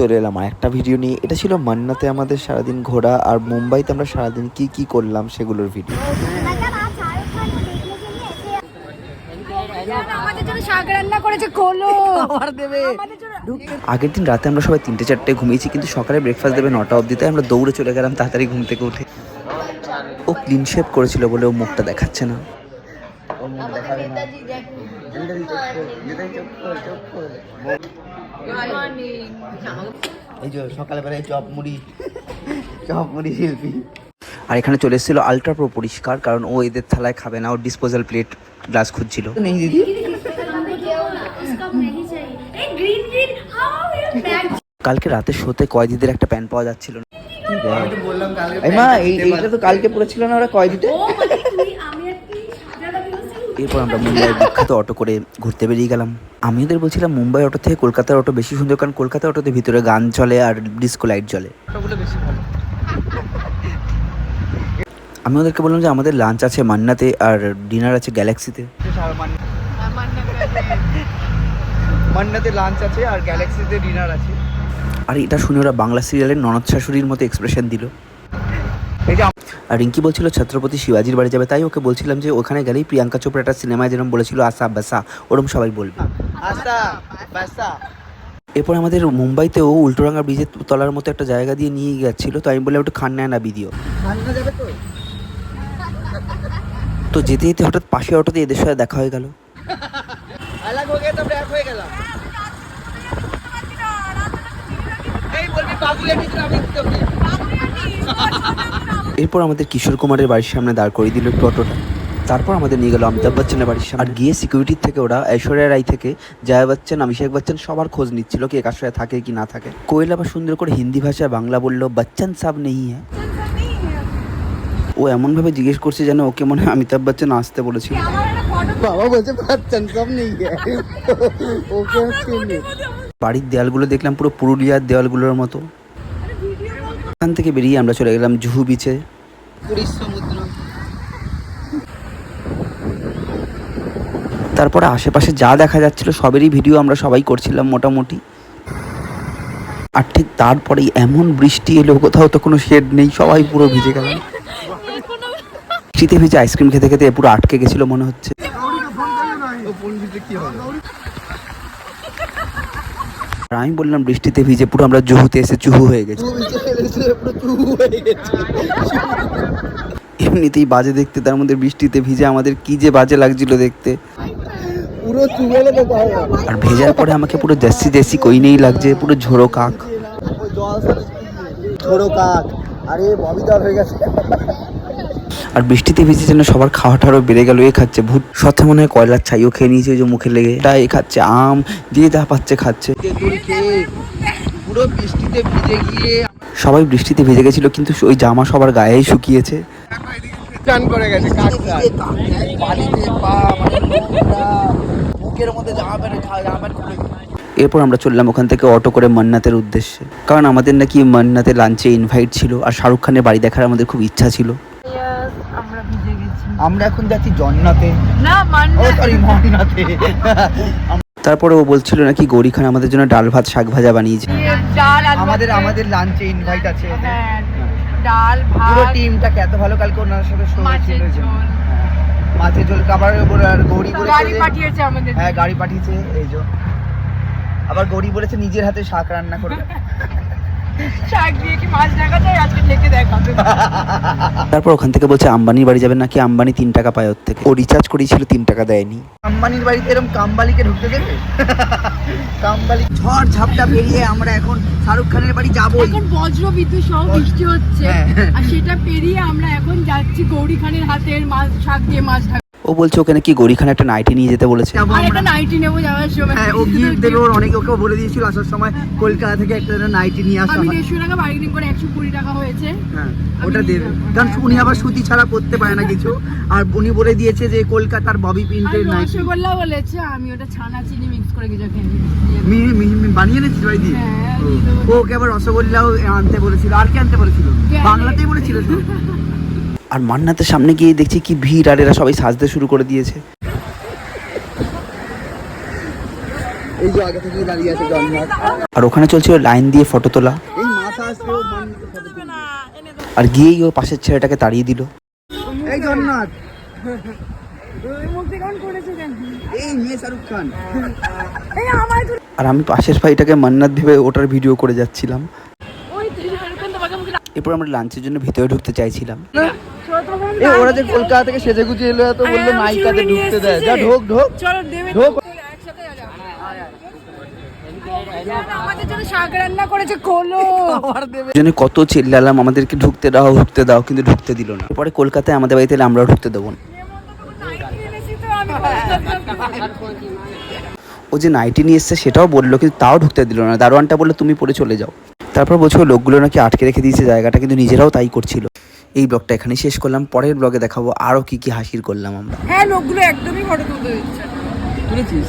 চলে এলাম আর একটা ভিডিও নিয়ে। এটা ছিল মান্নাতে আমাদের সারাদিন ঘোরা আর মুম্বাইতে আমরা সারাদিন কি কি করলাম সেগুলোর ভিডিও আমাদের জন্য শাক রান্না করেছে কোলো আগের দিন রাতে আমরা সবাই তিনটে চারটে ঘুমিয়েছি কিন্তু সকালে ব্রেকফাস্ট দেবে নটা অবধি তাই আমরা দৌড়ে চলে গেলাম তাড়াতাড়ি ঘুম থেকে উঠে। ও ক্লিন শেপ করেছিল বলে ও মুখটা দেখাচ্ছে না। এই যে সকালবেলায় চপ মুড়ি চপ মুড়ি শিল্পী। আর এখানে চলে এসেছিল আলট্রা প্রো পরিষ্কার কারণ ও এদের থালায় খাবে না ও ডিসপোজাল প্লেট গ্লাস খুঁজছিল। নেই দিদি? কালকে রাতে শোতে কয়েদিদের একটা প্যান পাওয়া যাচ্ছিল না। এই মা এইটা তো কালকে পড়েছিল না ওরা কয়েদিতে এরপর আমরা মুম্বাই বিখ্যাত অটো করে ঘুরতে বেরিয়ে গেলাম। আমি ওদের বলছিলাম মুম্বাই অটো থেকে কলকাতার অটো বেশি সুন্দর কারণ কলকাতা অটোতে ভিতরে গান চলে আর ডিস্কো লাইট জ্বলে। আমি ওদেরকে বললাম যে আমাদের লাঞ্চ আছে মান্নাতে আর ডিনার আছে গ্যালাক্সিতে। মান্নাতে লাঞ্চ আছে আর গ্যালাক্সিতে ডিনার আছে। আর এটা শুনে ওরা বাংলা সিরিয়ালের ননদ শাশুড়ির মতো এক্সপ্রেশন দিল। এই যে আর রিঙ্কি বলছিল ছত্রপতি শিবাজির বাড়ি যাবে। তাই ওকে বলছিলাম যে ওখানে গেলেই প্রিয়াঙ্কা চোপড়া একটা সিনেমায় যেরকম বলেছিল আসা বাসা ওরম সবাই বলবে। বাসা। এরপর আমাদের মুম্বাইতেও উল্টোরাঙ্গা ব্রিজের তলার মতো একটা জায়গা দিয়ে নিয়ে যাচ্ছিল তো আমি বললাম একটু খান্না না ভিডিও। তো। তো যেতে যেতে হঠাৎ পাশে অটোতে এদের সাথে দেখা হয়ে গেল। হয়ে হয়ে এই বলবি এরপর আমাদের কিশোর কুমারের বাড়ির সামনে দাঁড় করিয়ে দিল একটু অটোটা। তারপর আমাদের নিয়ে গেল অমিতাভ বচ্চনের বাড়ির সামনে। আর গিয়ে সিকিউরিটির থেকে ওরা ঐশ্বর্যা রায় থেকে জয়া বচ্চন অভিষেক বচ্চন সবার খোঁজ নিচ্ছিল কে কার সাথে থাকে কি না থাকে। কোয়েল আবার সুন্দর করে হিন্দি ভাষায় বাংলা বলল বচ্চন সাব নেই হ্যাঁ ও এমনভাবে জিজ্ঞেস করছে যেন ওকে মনে হয় অমিতাভ বচ্চন আসতে বলেছিল। বাবা বলছে বাচ্চান সব নেই ওকে বাড়ির দেওয়ালগুলো দেখলাম পুরো পুরুলিয়ার দেওয়ালগুলোর মতো। ওখান থেকে বেরিয়ে আমরা চলে গেলাম জুহু বিচে পুরীর সমুদ্র তারপরে আশেপাশে যা দেখা যাচ্ছিল সবেরই ভিডিও আমরা সবাই করছিলাম মোটামুটি। আর ঠিক তারপরেই এমন বৃষ্টি এলো কোথাও তো কোনো শেড নেই সবাই পুরো ভিজে গেলাম বৃষ্টিতে ভিজে আইসক্রিম খেতে খেতে পুরো আটকে গেছিল মনে হচ্ছে। আর আমি বললাম, বৃষ্টিতে ভিজে পুরো আমরা জুহুতে এসে চুহু হয়ে গেছি। এমনিতেই বাজে দেখতে, তার মধ্যে বৃষ্টিতে ভিজে আমাদের কি যে বাজে লাগছিল দেখতে। আর ভেজার পরে আমাকে পুরো জার্সি জার্সি কইনেই লাগছে, পুরো ঝোড়ো কাক। ঝোড়ো কাক। আরে ববিতা হয়ে গেছে। আর বৃষ্টিতে ভিজে যেন সবার খাওয়াটারও বেড়ে গেল এ খাচ্ছে ভূত। সাথে মনে হয় কয়লার ছাইও খেয়ে নিয়েছে ওই যে মুখে লেগে। এটা এ খাচ্ছে আম দিয়ে যা পাচ্ছে খাচ্ছে। পুরো বৃষ্টিতে ভিজে গিয়ে সবাই বৃষ্টিতে ভিজে গেছিল কিন্তু ওই জামা সবার গায়েই শুকিয়েছে। চান করে গেছে কাকটা পানিতে পা নোংরা, বুকের মধ্যে জামা প্যান্ট জামা প্যান্ট খুলে এরপর আমরা চললাম ওখান থেকে অটো করে মান্নাতের উদ্দেশ্যে। কারণ আমাদের নাকি মান্নাতে লাঞ্চে ইনভাইট ছিল আর শাহরুখ খানের বাড়ি দেখার আমাদের খুব ইচ্ছা ছিল। আমরা এখন যাচ্ছি জন্নাতে। না ও সরি মন্নাতে। তারপরে ও বলছিল নাকি গৌরী খান আমাদের জন্য ডাল ভাত শাক ভাজা বানিয়েছে। ডাল আমাদের আমাদের লাঞ্চে ইনভাইট আছে। হ্যাঁ ডাল পুরো টিমটাকে এত ভালো কালকে ওনার সাথে মাছের ছিল যে। ঝোল। হ্যাঁ। মাছের ঝোল খাবার বলে আর গৌরী বলেছে গাড়ি পাঠিয়েছে আমাদের। হ্যাঁ গাড়ি পাঠিয়েছে এই যে আবার গৌরী বলেছে নিজের হাতে শাক রান্না করবে। তারপর ওখান থেকে বলছে আম্বানির বাড়ি যাবেন নাকি? আম্বানি তিন টাকা পায় ওর থেকে। ও রিচার্জ করিয়েছিল তিন টাকা দেয়নি। আম্বানির বাড়িতে এরকম কামবালিকে ঢুকতে দেবে? কামবালি ঝড় ঝাপটা পেরিয়ে আমরা এখন শাহরুখ খানের বাড়ি যাব এখন বজ্র বিদ্যুৎ সহ বৃষ্টি হচ্ছে। হ্যাঁ। আর সেটা পেরিয়ে আমরা এখন যাচ্ছি গৌরী খানের হাতের মাছ শাক দিয়ে মাছ ঢাকা ও বলছে ওখানে কি গৌরী খান একটা নাইটি নিয়ে যেতে বলেছে। একটা নাইটি নেব যাওয়ার সময়। হ্যাঁ ও গিফট দেবে ওর অনেকে ওকে বলে দিয়েছিল আসার সময় কলকাতা থেকে একটা নাইটি নিয়ে আসা আমি হয়। দেড়শো টাকা বার্গেনিং করে একশো কুড়ি টাকা হয়েছে। হ্যাঁ ওটা দেবে। কারণ। উনি আবার সুতি ছাড়া করতে পারে না কিছু। আর উনি বলে দিয়েছে যে কলকাতার ববি প্রিন্টের নাইটি রসগোল্লা বলেছে আমি ওটা ছানা চিনি মিক্স করে কিছু খেয়ে নিই। মি- মি- মি- বানিয়ে এনেছিস বাড়ি দিয়ে? হ্যাঁ, ও, ওকে আবার রসগোল্লাও আনতে বলেছিল। আর কি আনতে বলেছিল? বাংলাতেই বলেছিল তো আর মান্নাতের সামনে গিয়ে দেখছি কি ভিড় আর এরা সবাই সাজতে শুরু করে দিয়েছে। আর ওখানে চলছিল লাইন দিয়ে ফটো তোলা। আর গিয়েই ও পাশের ছেলেটাকে তাড়িয়ে দিল। আর আমি পাশের ভাইটাকে মান্নাত ভেবে ওটার ভিডিও করে যাচ্ছিলাম। এরপর আমরা লাঞ্চের জন্য ভিতরে ঢুকতে চাইছিলাম। এই ওরা যে কলকাতা থেকে সেজে গুজে এলো এত বলল নায়িকাতে ঢুকতে দেয়। যা ঢোক ঢোক। ঢোক। কত চিল্লালাম আমাদেরকে ঢুকতে দাও ঢুকতে দাও কিন্তু ঢুকতে দিল না। পরে কলকাতায় আমাদের বাড়িতে এলে আমরাও ঢুকতে দেবো না। ও যে নাইটি নিয়ে এসছে সেটাও বলল কিন্তু তাও ঢুকতে দিল না। দারোয়ানটা বলল তুমি পরে চলে যাও। তারপর বলছিল লোকগুলো নাকি আটকে রেখে দিয়েছে জায়গাটা কিন্তু নিজেরাও তাই করছিল। এই ব্লগটা এখানে শেষ করলাম পরের ব্লগে দেখাবো আরও কি কি হাসির করলাম আমরা। হ্যাঁ লোকগুলো একদমই ফটো তুলতে দিচ্ছে তুলেছিস?